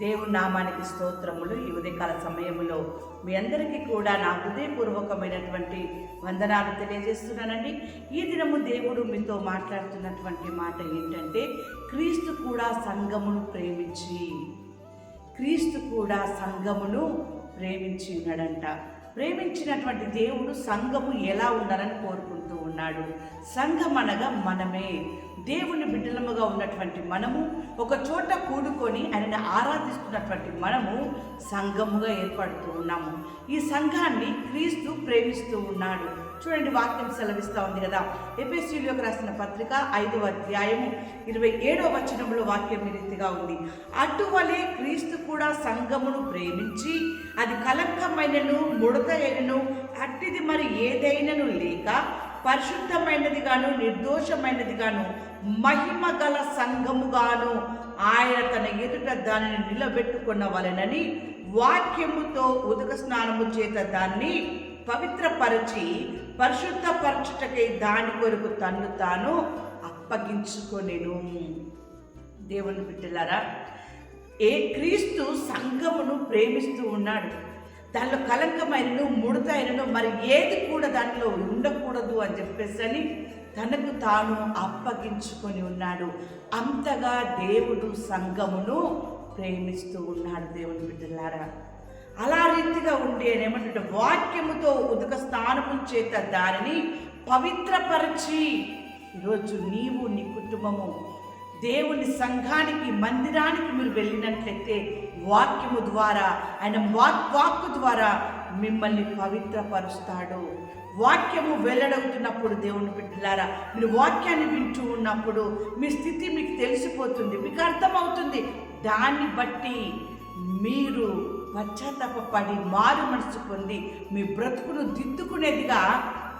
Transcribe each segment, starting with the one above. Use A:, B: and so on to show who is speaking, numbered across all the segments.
A: దేవుని నామానికి స్తోత్రములు ఈ ఉదయకాల సమయములో. మీ అందరికీ కూడా నా హృదయపూర్వకమైనటువంటి వందనాలు తెలియజేస్తున్నానండి. ఈ దినము దేవుడు మీతో మాట్లాడుతున్నటువంటి మాట ఏంటంటే క్రీస్తు కూడా సంఘమును ప్రేమించి క్రీస్తు కూడా సంఘమును ప్రేమించి ఉన్నాడంట. ప్రేమించినటువంటి దేవుడు సంఘము ఎలా ఉండాలని కోరుకుంటూ ఉన్నాడు. సంఘం అనగా మనమే. దేవుని బిడ్డలముగా ఉన్నటువంటి మనము ఒక చోట కూడుకొని ఆయన ఆరాధిస్తున్నటువంటి మనము సంఘముగా ఏర్పడుతూ ఉన్నాము. ఈ సంఘాన్ని క్రీస్తు ప్రేమిస్తూ ఉన్నాడు. చూడండి వాక్యం సెలవిస్తూ ఉంది కదా. ఎపిఎస్సీలోకి రాసిన పత్రిక ఐదవ అధ్యాయము ఇరవై ఏడవ వచనంలో వాక్యం ఈ రీతిగా ఉంది. అటువలే క్రీస్తు కూడా సంఘమును ప్రేమించి అది కలంకమైనను మూడు అయినను అట్టిది మరి ఏదైనను లేక పరిశుద్ధమైనది గాను నిర్దోషమైనది గాను మహిమ గల సంఘముగాను ఆయన తన ఎదుట దానిని నిలబెట్టుకున్న వలనని వాక్యముతో ఉదక స్నానము చేత దాన్ని పవిత్రపరచి పరిశుద్ధపరచుటకై దాని కొరకు తన్ను తాను అప్పగించుకొనెను. దేవుని బిడ్డలారా ఏ క్రీస్తు సంఘమును ప్రేమిస్తూ ఉన్నాడు. దానిలో కలంకమైనను ముడతైనను మరి ఏది కూడా దానిలో ఉండకూడదు అని చెప్పేసి అని తనకు తాను అప్పగించుకొని ఉన్నాడు. అంతగా దేవుడు సంఘమును ప్రేమిస్తూ ఉన్నాడు దేవుని బిడ్డలారా. అలా రీతిగా ఉండి ఏమంటే వాక్యముతో ఉదక స్నానము చేత దానిని పవిత్రపరచి ఈరోజు నీవు నీ కుటుంబము దేవుని సంఘానికి మందిరానికి మీరు వెళ్ళినట్లయితే వాక్యము ద్వారా ఆయన వాక్ ద్వారా మిమ్మల్ని పవిత్రపరుస్తాడు. వాక్యము వెల్లడవుతున్నప్పుడు దేవుని బిడ్డలారా మీరు వాక్యాన్ని వింటూ ఉన్నప్పుడు మీ స్థితి మీకు తెలిసిపోతుంది మీకు అర్థమవుతుంది. దాన్ని బట్టి మీరు పశ్చాత్తాపడి మారు మనసు పొంది మీ బ్రతుకును దిద్దుకునేదిగా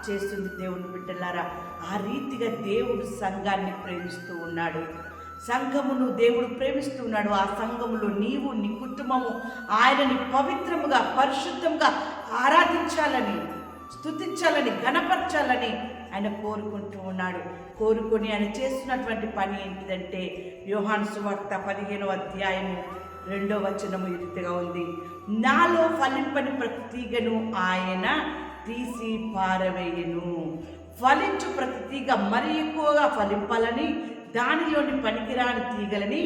A: చేస్తుంది దేవుని బిడ్డలారా. ఆ రీతిగా దేవుడు సంఘాన్ని ప్రేమిస్తూ ఉన్నాడు. సంఘమును దేవుడు ప్రేమిస్తున్నాడు. ఆ సంఘములో నీవు నీ కుటుంబము ఆయనని పవిత్రముగా పరిశుద్ధంగా ఆరాధించాలని స్తుతించాలని గణపరచాలని ఆయన కోరుకుంటూ ఉన్నాడు. కోరుకొని ఆయన చేస్తున్నటువంటి పని ఏంటిదంటే యోహాను సువార్త పదిహేనవ అధ్యాయము రెండో వచనము ఈ రీతిగా ఉంది. నాలో ఫలింపని ప్రతి తీగను ఆయన తీసి పారవేయను. ఫలించు ప్రతి తీగ మరి ఎక్కువగా ఫలింపాలని దానిలోని పనికిరాని తీగలని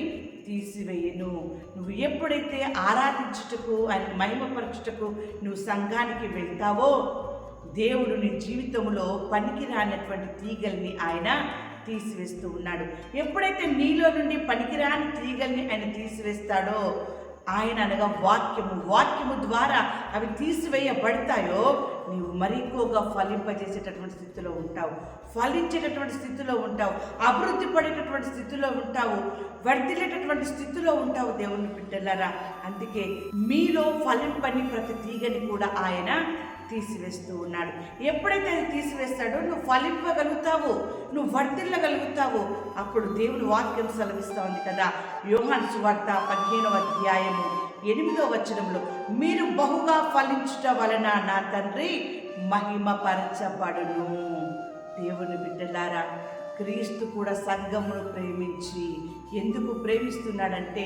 A: తీసివేయను. నువ్వు ఎప్పుడైతే ఆరాధించుటకు ఆయన మహిమపరచుటకు నువ్వు సంఘానికి వెళ్తావో దేవుడు నీ జీవితంలో పనికిరానటువంటి తీగల్ని ఆయన తీసివేస్తూ ఉన్నాడు. ఎప్పుడైతే నీలో నుండి పనికిరాని తీగల్ని ఆయన తీసివేస్తాడో ఆయన అనగా వాక్యము. వాక్యము ద్వారా అవి తీసివేయబడతాయో నీవు మరి ఎక్కువగా ఫలింపజేసేటటువంటి స్థితిలో ఉంటావు. ఫలించేటటువంటి స్థితిలో ఉంటావు. అభివృద్ధి పడేటటువంటి స్థితిలో ఉంటావు. వర్ధిల్లేటటువంటి స్థితిలో ఉంటావు దేవుని బిడ్డలారా. అందుకే మీలో ఫలింపని ప్రతి తీగని కూడా ఆయన తీసివేస్తూ ఉన్నాడు. ఎప్పుడైతే అది తీసివేస్తాడో నువ్వు ఫలింపగలుగుతావు నువ్వు వర్తిల్లగలుగుతావు అప్పుడు దేవుని వాక్యం సెలవిస్తూ ఉంది కదా. యోహాన్ సువార్త పదిహేనవ అధ్యాయము ఎనిమిదో వచనంలో మీరు బహుగా ఫలించుట వలన నా తండ్రి మహిమపరచబడును. దేవుని బిడ్డలారా క్రీస్తు కూడా సంఘమును ప్రేమించి ఎందుకు ప్రేమిస్తున్నాడంటే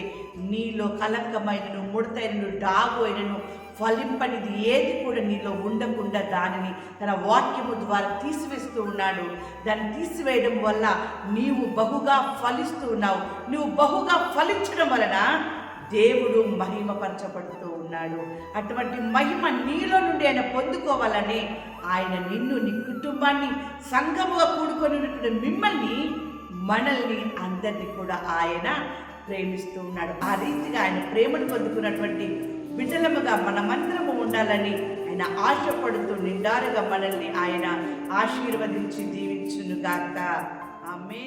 A: నీలో కలంకమైనను ముడతైనను డాగు అయినను ఫలింపనిది ఏది కూడా నీలో ఉండకుండా దానిని తన వాక్యము ద్వారా తీసివేస్తూ ఉన్నాడు. దాన్ని తీసివేయడం వల్ల నీవు బహుగా ఫలిస్తూ ఉన్నావు. నువ్వు బహుగా ఫలించడం వలన దేవుడు మహిమపరచబడుతూ ఉన్నాడు. అటువంటి మహిమ నీలో నుండి ఆయన పొందుకోవాలని ఆయన నిన్ను నీ కుటుంబాన్ని సంఘముగా కూడుకొని ఉన్నటువంటి మిమ్మల్ని మనల్ని అందరినీ కూడా ఆయన ప్రేమిస్తూ ఉన్నాడు. ఆ రీతిగా ఆయన ప్రేమను పొందుకున్నటువంటి బిడ్డలముగా మనమందరము ఉండాలని ఆయన ఆశపడుతూ నిండారుగా మనల్ని ఆయన ఆశీర్వదించి దీవించును గాక ఆమె